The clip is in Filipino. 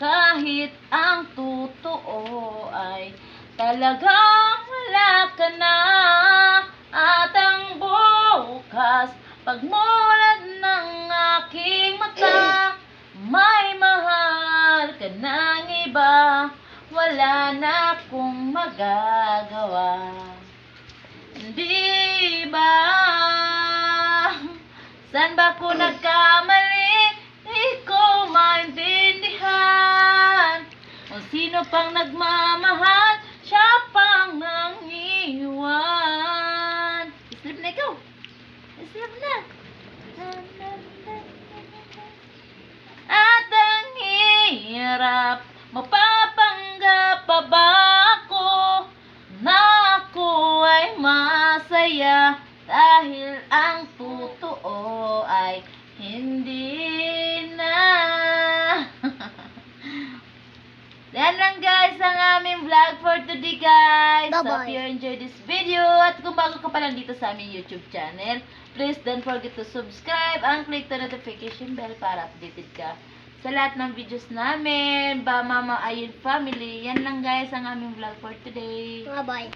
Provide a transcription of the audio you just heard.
Kahit ang totoo ay talagang wala ka na At ang bukas pagmulat ng aking mata May mahal ka ng iba Wala na kong magagawa Di ba? San ba ko nagkamali? Sino pang nagmamahal Siya pang nangiwan. Sleep na ikaw. Sleep na. At ang hirap Mapapanggap pa ba ako Na ako ay masaya Dahil ang totoo Yan lang guys ang aming vlog for today guys. So Bye-bye. if you enjoyed this video at kung bago ka pa lang dito sa aming YouTube channel, please don't forget to subscribe and click the notification bell para updated ka sa lahat ng videos namin. Ba Mama Ayun Family. Yan lang guys ang aming vlog for today. Bye-bye.